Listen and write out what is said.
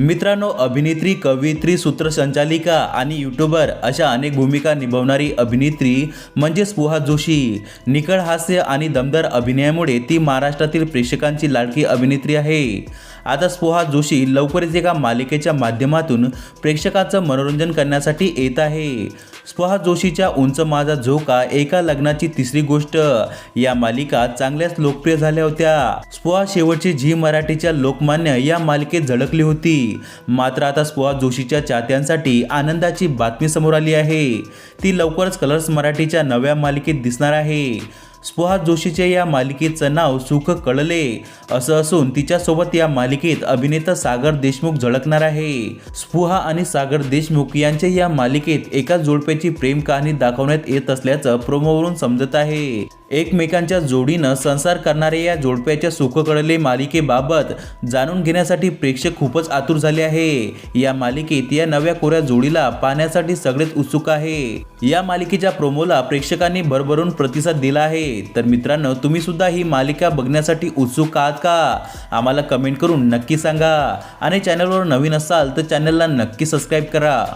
मित्रांनो अभिनेत्री कवयित्री सूत्रसंचालिका आणि यूट्यूबर अशा अनेक भूमिका निभावणारी अभिनेत्री म्हणजे स्पुहा जोशी. निकळ हास्य आणि दमदार अभिनयामुळे ती महाराष्ट्रातील प्रेक्षकांची लाडकी अभिनेत्री आहे. आता स्पोहा जोशी लवकरच एका मालिकेच्या माध्यमातून प्रेक्षकांचं मनोरंजन करण्यासाठी येत आहे. स्पोहा जोशीच्या उंच माझा झोका एका लग्नाची तिसरी गोष्ट. या मालिका चांगल्याच लोकप्रिय झाल्या होत्या. स्पोहा शेवटची झी मराठीच्या लोकमान्य या मालिकेत झळकली होती. मात्र आता स्पोहा जोशीच्या चाहत्यांसाठी आनंदाची बातमी समोर आली आहे. ती लवकरच कलर्स मराठीच्या नव्या मालिकेत दिसणार आहे. स्पुहा जोशीच्या या मालिकेचं नाव सुख कळले. असं असून तिच्यासोबत या मालिकेत अभिनेता सागर देशमुख झळकणार आहे. स्पुहा आणि सागर देशमुख यांच्या या मालिकेत एका जोडप्याची प्रेम कहाणी दाखवण्यात येत असल्याचं प्रोमोवरून समजत आहे. एकमेकांच्या जोडीनं संसार करणाऱ्या या जोडप्याच्या सुखकडले मालिकेबाबत जाणून घेण्यासाठी प्रेक्षक खूपच आतुर झाले आहे. या मालिकेत या नव्या कोऱ्या जोडीला पाहण्यासाठी सगळेच उत्सुक आहे. या मालिकेच्या प्रोमोला प्रेक्षकांनी भरभरून प्रतिसाद दिला आहे. तर मित्रांनो तुम्ही सुद्धा ही मालिका बघण्यासाठी उत्सुक आहात का? आम्हाला कमेंट करून नक्की सांगा. आणि चॅनलवर नवीन असाल तर चॅनलला नक्की सबस्क्राईब करा.